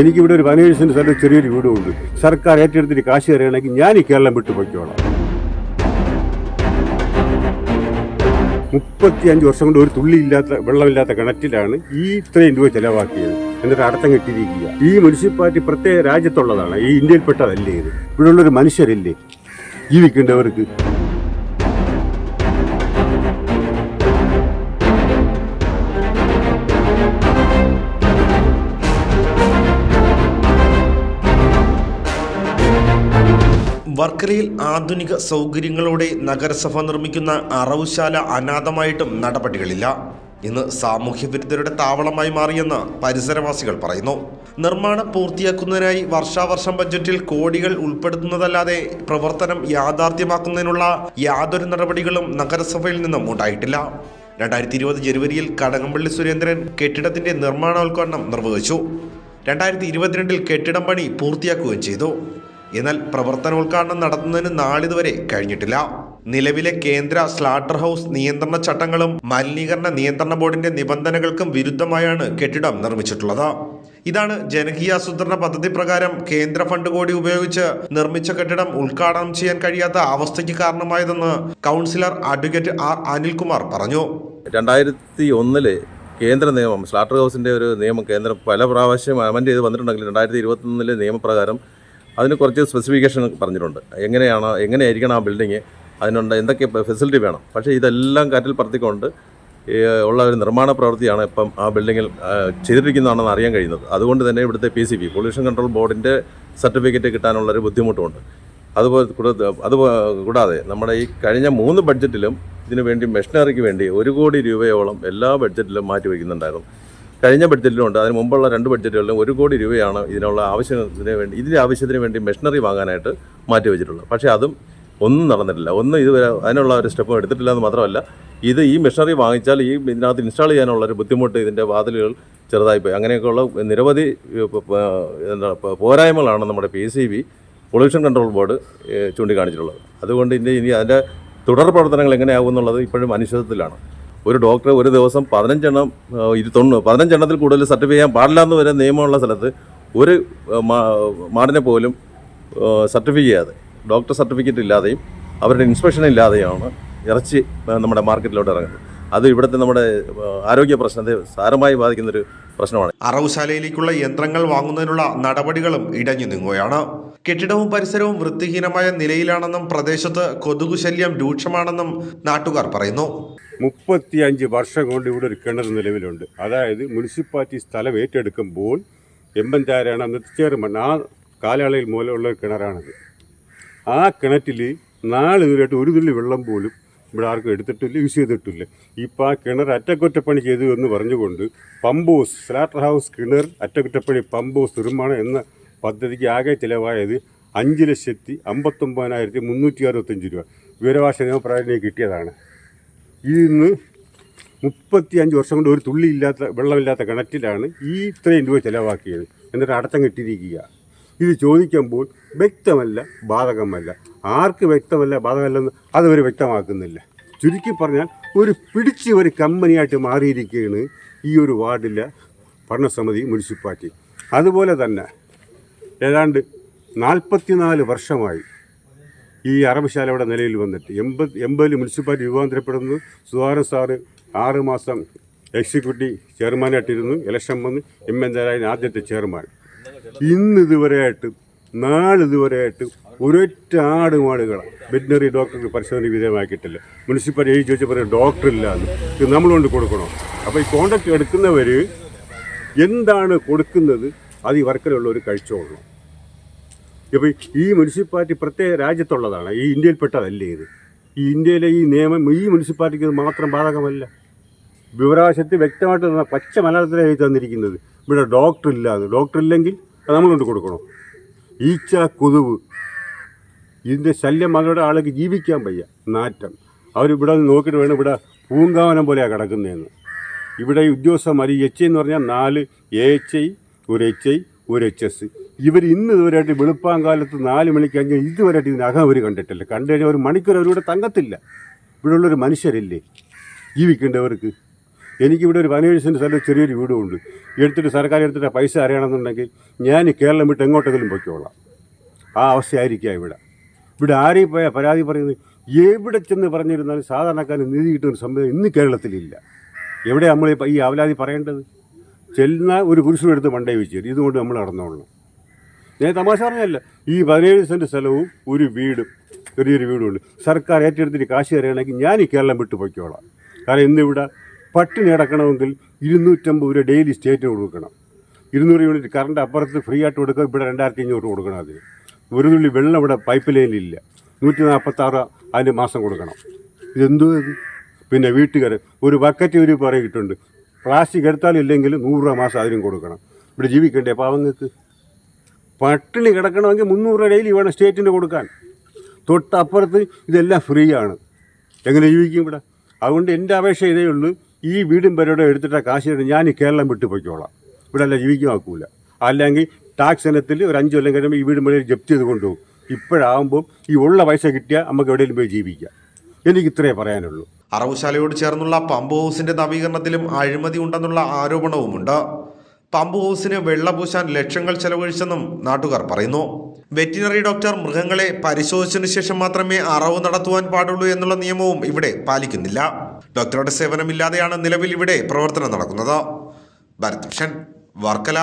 എനിക്കിവിടെ ഒരു പതിനേഴ് സെന്റ് സ്ഥലത്ത് ചെറിയൊരു വീടുമുണ്ട്. സർക്കാർ ഏറ്റെടുത്തിട്ട് കാശ് തരികയാണെങ്കിൽ ഞാൻ ഈ കേരളം വിട്ടു പൊയ്ക്കോളാം. മുപ്പത്തിയഞ്ച് വർഷം കൊണ്ട് ഒരു തുള്ളി ഇല്ലാത്ത വെള്ളമില്ലാത്ത കിണറ്റിലാണ് ഈ ഇത്രയും രൂപ ചെലവാക്കിയത്. എന്നിട്ട് അർത്ഥം കെട്ടിയിരിക്കുക. ഈ മുനിസിപ്പാലിറ്റി പ്രത്യേക രാജ്യത്തുള്ളതാണ്. ഈ ഇന്ത്യയിൽപ്പെട്ടതല്ലേ ഇത്? ഇവിടെയുള്ളൊരു മനുഷ്യരില്ലേ? ജീവിക്കേണ്ടവർക്ക് വർക്കലയിൽ ആധുനിക സൗകര്യങ്ങളോടെ നഗരസഭ നിർമ്മിക്കുന്ന അറവുശാല അനാഥമായിട്ടും നടപടികളില്ല. ഇന്ന് സാമൂഹ്യ വിരുദ്ധരുടെ താവളമായി മാറിയെന്ന് പരിസരവാസികൾ പറയുന്നു. നിർമ്മാണം പൂർത്തിയാക്കുന്നതിനായി വർഷാവർഷം ബജറ്റിൽ കോടികൾ ഉൾപ്പെടുത്തുന്നതല്ലാതെ പ്രവർത്തനം യാഥാർത്ഥ്യമാക്കുന്നതിനുള്ള യാതൊരു നടപടികളും നഗരസഭയിൽ നിന്നും ഉണ്ടായിട്ടില്ല. രണ്ടായിരത്തി ഇരുപത് ജനുവരിയിൽ കടകംപള്ളി സുരേന്ദ്രൻ കെട്ടിടത്തിന്റെ നിർമ്മാണോദ്ഘാടനം നിർവഹിച്ചു. രണ്ടായിരത്തി ഇരുപത്തിരണ്ടിൽ കെട്ടിടം പണി പൂർത്തിയാക്കുകയും ചെയ്തു. എന്നാൽ പ്രവർത്തനോദ്ഘാടനം നടത്തുന്നതിന് നാളിതുവരെ കഴിഞ്ഞിട്ടില്ല. നിലവിലെ കേന്ദ്ര സ്ലാട്ടർ ഹൗസ് നിയന്ത്രണ ചട്ടങ്ങളും മലിനീകരണ നിയന്ത്രണ ബോർഡിന്റെ നിബന്ധനകൾക്കും വിരുദ്ധമായാണ് കെട്ടിടം നിർമ്മിച്ചിട്ടുള്ളത്. ഇതാണ് ജനകീയാസൂത്രണ പദ്ധതി പ്രകാരം കേന്ദ്ര ഫണ്ട് കൂടി ഉപയോഗിച്ച് നിർമ്മിച്ച കെട്ടിടം ഉദ്ഘാടനം ചെയ്യാൻ കഴിയാത്ത അവസ്ഥയ്ക്ക് കാരണമായതെന്ന് കൗൺസിലർ അഡ്വക്കേറ്റ് ആർ അനിൽകുമാർ പറഞ്ഞു. രണ്ടായിരത്തി ഒന്നിൽ കേന്ദ്ര നിയമം സ്ലാട്ടർ ഹൗസിന്റെ ഒരു നിയമം കേന്ദ്രം പല പ്രാവശ്യം അമൻഡ് ചെയ്ത് വന്നിട്ടുണ്ടെങ്കിൽ രണ്ടായിരത്തി ഇരുപത്തൊന്നിലെ നിയമപ്രകാരം അതിന് കുറച്ച് സ്പെസിഫിക്കേഷൻ പറഞ്ഞിട്ടുണ്ട്. എങ്ങനെയാണ് എങ്ങനെയായിരിക്കണം ആ ബിൽഡിങ് അതിനുണ്ട് എന്തൊക്കെ ഫെസിലിറ്റി വേണം? പക്ഷേ ഇതെല്ലാം കാറ്റിൽ പറത്തിക്കൊണ്ട് ഉള്ള ഒരു നിർമ്മാണ പ്രവൃത്തിയാണ് ഇപ്പം ആ ബിൽഡിങ്ങിൽ ചെയ്തിരിക്കുന്നതാണെന്ന് അറിയാൻ കഴിയുന്നത്. അതുകൊണ്ട് തന്നെ ഇവിടുത്തെ പി സി പൊല്യൂഷൻ കൺട്രോൾ ബോർഡിന്റെ സർട്ടിഫിക്കറ്റ് കിട്ടാനുള്ളൊരു ബുദ്ധിമുട്ടുമുണ്ട്. അതുപോലെ അത് കൂടാതെ നമ്മുടെ ഈ കഴിഞ്ഞ മൂന്ന് ബഡ്ജറ്റിലും ഇതിനു വേണ്ടി മെഷീനറിക്ക് വേണ്ടി ഒരു കോടി രൂപയോളം എല്ലാ ബഡ്ജറ്റിലും മാറ്റി വയ്ക്കുന്നുണ്ടായിരുന്നു. കഴിഞ്ഞ ബഡ്ജറ്റിലുണ്ട് അതിന് മുമ്പുള്ള രണ്ട് ബഡ്ജറ്റുകളിലും ഒരു കോടി രൂപയാണ് ഇതിനുള്ള ആവശ്യത്തിന് വേണ്ടി ഇതിന്റെ ആവശ്യത്തിന് വേണ്ടി മെഷീനറി വാങ്ങാനായിട്ട് മാറ്റി വെച്ചിട്ടുള്ളത്. പക്ഷേ അതും ഒന്നും നടന്നിട്ടില്ല. ഒന്നും ഇതുവരെ അതിനുള്ള ഒരു സ്റ്റെപ്പും എടുത്തിട്ടില്ല എന്ന് മാത്രമല്ല ഇത് ഈ മെഷീനറി വാങ്ങിച്ചാൽ ഈ ഇതിനകത്ത് ഇൻസ്റ്റാൾ ചെയ്യാനുള്ള ഒരു ബുദ്ധിമുട്ട് ഇതിന്റെ വാതിലുകൾ ചെറുതായിപ്പോയി അങ്ങനെയൊക്കെയുള്ള നിരവധി എന്താ പോരായ്മകളാണ് നമ്മുടെ P C B pollution control board ചൂണ്ടിക്കാണിച്ചിട്ടുള്ളത്. അതുകൊണ്ട് ഇനി ഇനി അതിന്റെ തുടർ പ്രവർത്തനങ്ങൾ എങ്ങനെയാകുമെന്നുള്ളത് ഇപ്പോഴും അനിശ്ചിതത്തിലാണ്. ഒരു ഡോക്ടറെ ഒരു ദിവസം പതിനഞ്ചെണ്ണം ഏഹ്, ഇരു തൊണ്ണൂ പതിനഞ്ചെണ്ണത്തിൽ കൂടുതൽ സർട്ടിഫൈ ചെയ്യാൻ പാടില്ല എന്ന് വരെ നിയമമുള്ള സ്ഥലത്ത് ഒരു മാടിനെ പോലും സർട്ടിഫൈ ചെയ്യാതെ ഡോക്ടർ സർട്ടിഫിക്കറ്റ് ഇല്ലാതെയും അവരുടെ ഇൻസ്പെക്ഷൻ ഇല്ലാതെയാണ് ഇറച്ചി നമ്മുടെ മാർക്കറ്റിലോട്ട് ഇറങ്ങുന്നത്. അത് ഇവിടുത്തെ നമ്മുടെ ആരോഗ്യ പ്രശ്നത്തെ സാരമായി ബാധിക്കുന്നൊരു പ്രശ്നമാണ്. അറവുശാലയിലേക്കുള്ള യന്ത്രങ്ങൾ വാങ്ങുന്നതിനുള്ള നടപടികളും ഇടഞ്ഞു നീങ്ങുകയാണ്. കെട്ടിടവും പരിസരവും വൃത്തിഹീനമായ നിലയിലാണെന്നും പ്രദേശത്ത് കൊതുകു ശല്യം രൂക്ഷമാണെന്നും നാട്ടുകാർ പറയുന്നു. മുപ്പത്തിയഞ്ച് വർഷം കൊണ്ട് ഇവിടെ ഒരു കിണർ നിലവിലുണ്ട്. അതായത് മുനിസിപ്പാലിറ്റി സ്ഥലം ഏറ്റെടുക്കുമ്പോൾ എമ്പൻചാരാണ് അന്നത്തെ ചെയർമാൻ ആ കാലയളവിൽ മൂലമുള്ള കിണറാണത്. ആ കിണറ്റിൽ നാളിതുവരെയായിട്ട് ഒരു തുള്ളി വെള്ളം പോലും ഇവിടെ ആർക്കും എടുത്തിട്ടില്ല യൂസ് ചെയ്തിട്ടില്ല. ഇപ്പോൾ ആ കിണർ അറ്റകുറ്റപ്പണി ചെയ്തു എന്ന് പറഞ്ഞുകൊണ്ട് പമ്പ് ഹൗസ് സ്ലാറ്റർ ഹൗസ് കിണർ അറ്റകുറ്റപ്പണി പമ്പ് ഹൗസ് നിർമ്മാണം എന്ന പദ്ധതിക്ക് ആകെ ചിലവായത് അഞ്ച് ലക്ഷത്തി അമ്പത്തൊമ്പതിനായിരത്തി മുന്നൂറ്റി അറുപത്തഞ്ച് രൂപ. വിവരവാശ നിയമപ്രകാരം കിട്ടിയതാണ്. ഇന്ന് മുപ്പത്തി അഞ്ച് വർഷം കൊണ്ട് ഒരു തുള്ളി ഇല്ലാത്ത വെള്ളമില്ലാത്ത കിണറ്റിലാണ് ഈ ഇത്രയും രൂപ ചിലവാക്കിയത്. എന്നിട്ട് അടച്ചം കെട്ടിയിരിക്കുക ഇത് ചോദിക്കുമ്പോൾ വ്യക്തമല്ല ബാധകമല്ല. ആർക്ക് വ്യക്തമല്ല ബാധകമല്ലെന്ന് അതവർ വ്യക്തമാക്കുന്നില്ല. ചുരുക്കി പറഞ്ഞാൽ ഒരു പിടിച്ച് ഒരു കമ്പനിയായിട്ട് മാറിയിരിക്കുകയാണ് ഈ ഒരു വാർഡിലെ ഭരണസമിതി മുനിസിപ്പാലിറ്റി. അതുപോലെ തന്നെ ഏതാണ്ട് നാൽപ്പത്തിനാല് വർഷമായി ഈ അറബിശാല ഇവിടെ നിലയിൽ വന്നിട്ട്. എൺപത് എൺപതിൽ മുനിസിപ്പാലിറ്റി രൂപാന്തരപ്പെടുന്നത് സുധാകരൻ സാറ് ആറ് മാസം എക്സിക്യൂട്ടീവ് ചെയർമാനായിട്ടിരുന്നു. ഇലക്ഷൻ വന്ന് എം എൻ ആദ്യത്തെ ചെയർമാൻ. ഇന്ന് ഇതുവരെയായിട്ട് നാളിതുവരെയായിട്ട് ഒരൊറ്റ ആടുമാടുകളാണ് വെറ്റിനറി ഡോക്ടർക്ക് പരിശോധന വിധേയമാക്കിയിട്ടില്ല. മുനിസിപ്പാലിറ്റി എഴുതി ചോദിച്ചപ്പോൾ ഡോക്ടർ ഇല്ലാന്ന് ഇത് നമ്മളുകൊണ്ട് കൊടുക്കണോ? അപ്പോൾ ഈ കോണ്ടാക്ട് എടുക്കുന്നവർ എന്താണ് കൊടുക്കുന്നത്? അത് ഈ വർക്കലുള്ളവർ കഴിച്ചോളണം. ഇപ്പോൾ ഈ മുനിസിപ്പാലിറ്റി പ്രത്യേക രാജ്യത്തുള്ളതാണ്. ഈ ഇന്ത്യയിൽപ്പെട്ടതല്ലേ ഇത്? ഈ ഇന്ത്യയിലെ ഈ നിയമം ഈ മുനിസിപ്പാലിറ്റിക്ക് മാത്രം ബാധകമല്ല. വിവരാവകാശത്തിൽ വ്യക്തമായിട്ട് പച്ച മലയാളത്തിലെ എഴുതി തന്നിരിക്കുന്നത്. ഇവിടെ ഡോക്ടർ ഇല്ലാന്ന് ഡോക്ടർ ഇല്ലെങ്കിൽ അത് നമ്മളുകൊണ്ട് കൊടുക്കണം? ഈച്ച കൊതുവ് ഇതിന്റെ ശല്യം അതിലൂടെ ആൾക്ക് ജീവിക്കാൻ വയ്യ. നാറ്റം. അവരിവിടെ നോക്കിയിട്ട് വേണം ഇവിടെ പൂങ്കാവനം പോലെയാണ് കിടക്കുന്നതെന്ന്. ഇവിടെ ഉദ്യോഗസ്ഥന്മാർ ഈ എച്ച് എന്ന് പറഞ്ഞാൽ നാല് എ എച്ച് ഐ ഒരു എച്ച് ഐ ഒരു എച്ച് എസ്. ഇവർ ഇന്ന് ഇതുവരെയായിട്ട് വെളുപ്പാങ്കാലത്ത് നാല് മണിക്ക് അഞ്ച് ഇതുവരെയായിട്ട് ഇതിനകം അവർ കണ്ടിട്ടില്ല. കണ്ടു കഴിഞ്ഞാൽ ഒരു മണിക്കൂർ അവരിവിടെ തങ്കത്തില്ല. ഇവിടെയുള്ളൊരു മനുഷ്യരില്ലേ? ജീവിക്കേണ്ടവർക്ക്. എനിക്കിവിടെ ഒരു പതിനേഴ് സെന്റ് സ്ഥലം ചെറിയൊരു വീടും ഉണ്ട് എടുത്തിട്ട് സർക്കാർ എടുത്തിട്ട് പൈസ അറിയണമെന്നുണ്ടെങ്കിൽ ഞാൻ കേരളം വിട്ട് എങ്ങോട്ടെങ്കിലും പൊയ്ക്കോളാം. ആ അവസ്ഥയായിരിക്കാം ഇവിടെ. ഇവിടെ ആരെയും പോയാൽ പരാതി പറയുന്നത്? എവിടെ ചെന്ന് പറഞ്ഞിരുന്നാലും സാധാരണക്കാരന് നീതി കിട്ടുന്ന സംവിധാനം ഇന്ന് കേരളത്തിലില്ല. എവിടെ നമ്മൾ ഈ അവലാതി പറയേണ്ടത്? ചെല്ലുന്ന ഒരു കുരിശും എടുത്ത് മണ്ടേ വെച്ച് ഇതുകൊണ്ട് നമ്മൾ നടന്നോളണം. ഞാൻ തമാശ പറഞ്ഞല്ല ഈ പതിനേഴ് സെന്റ് സ്ഥലവും ഒരു വീടും ചെറിയൊരു വീടുമുണ്ട് സർക്കാർ ഏറ്റെടുത്തിട്ട് കാശ് തരികയാണെങ്കിൽ ഞാൻ ഈ കേരളം വിട്ടു പൊയ്ക്കോളാം. കാരണം ഇന്നിവിടെ പട്ടിണി അടക്കണമെങ്കിൽ ഇരുന്നൂറ്റമ്പത് രൂപ ഡെയിലി സ്റ്റേറ്റ് കൊടുക്കണം. ഇരുന്നൂറ് യൂണിറ്റ് കറണ്ട് അപ്പുറത്ത് ഫ്രീ ആയിട്ട് കൊടുക്കുക ഇവിടെ രണ്ടായിരത്തി അഞ്ഞൂറ് കൊടുക്കണം അതിന്. ഒരു തുള്ളി വെള്ളം ഇവിടെ പൈപ്പ് ലൈനിലില്ല നൂറ്റി നാൽപ്പത്താറ് അതിന് മാസം കൊടുക്കണം. ഇതെന്തോ? ഇത് പിന്നെ വീട്ടുകാർ ഒരു ബക്കറ്റ് ഒരു പറയിട്ടുണ്ട് പ്ലാസ്റ്റിക് എടുത്താലും ഇല്ലെങ്കിൽ നൂറ് രൂപ മാസം അതിനും കൊടുക്കണം. ഇവിടെ ജീവിക്കണ്ടേ പാവങ്ങൾക്ക്? പട്ടിണി കിടക്കണമെങ്കിൽ മുന്നൂറ് രൂപ ഡെയിലി വേണം സ്റ്റേറ്റിന് കൊടുക്കാൻ. തൊട്ടപ്പുറത്ത് ഇതെല്ലാം ഫ്രീ ആണ് എങ്ങനെ ജീവിക്കും ഇവിടെ? അതുകൊണ്ട് എന്റെ അപേക്ഷ ഇതേ ഉള്ളൂ. ഈ വീടും പേരോടെ എടുത്തിട്ട കാശ് ഞാൻ ഈ കേരളം വിട്ടു പോയിക്കോളാം ഇവിടെ അല്ല ജീവിക്കാൻ ആക്കൂല അല്ലെങ്കിൽ ടാക്സ് ഇനത്തിൽ ഒരു അഞ്ച് കൊല്ലം കഴിയുമ്പോൾ ഈ വീട് മുകളിൽ ജപ്തി ചെയ്ത് കൊണ്ടുപോകും. ഇപ്പോഴാകുമ്പോൾ ഈ ഉള്ള പൈസ കിട്ടിയാൽ നമുക്ക് എവിടെയെങ്കിലും പോയി ജീവിക്കാം. എനിക്ക് ഇത്രയേ പറയാനുള്ളൂ. അറവുശാലയോട് ചേർന്നുള്ള പമ്പ് ഹൗസിന്റെ നവീകരണത്തിലും അഴിമതി ഉണ്ടെന്നുള്ള ആരോപണവുമുണ്ട്. പമ്പ് ഹൗസിന് വെള്ളപൂശാൻ ലക്ഷങ്ങൾ ചെലവഴിച്ചെന്നും നാട്ടുകാർ പറയുന്നു. വെറ്റിനറി ഡോക്ടർ മൃഗങ്ങളെ പരിശോധിച്ചതിനു ശേഷം മാത്രമേ അറവ് നടത്തുവാൻ പാടുള്ളൂ എന്നുള്ള നിയമവും ഇവിടെ പാലിക്കുന്നില്ല. ഡോക്ടറുടെ സേവനമില്ലാതെയാണ് നിലവിൽ ഇവിടെ പ്രവർത്തനം നടക്കുന്നത്. ഭരത് വർക്കല.